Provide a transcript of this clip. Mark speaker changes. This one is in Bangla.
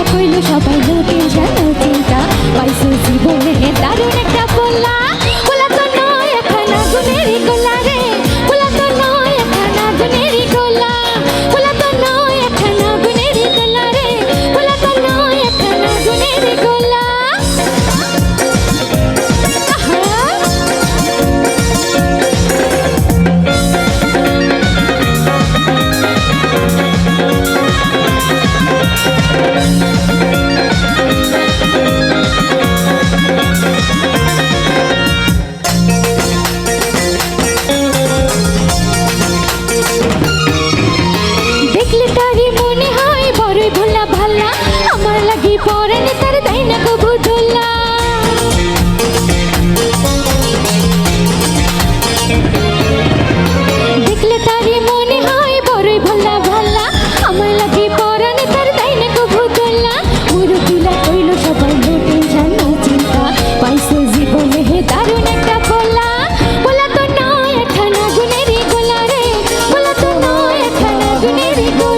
Speaker 1: কথা কইল সবাই পরনে তার দেয় না কবু ঢোলা দেখলে তারে মনে হয় বড়ই ভাল্লা ভাল্লা আমার লাগে পরনে তার দেয় না কবু দোলা মোর পিলা কইল সবাই লোটে জানা চিন্তা। পাইছে জীবনে হে দারুণ একটা পোলা পোলা তো নয় একটা না গুণেরই গোলা রে। পোলা তো নয় একটা না গুণেরই গোলা।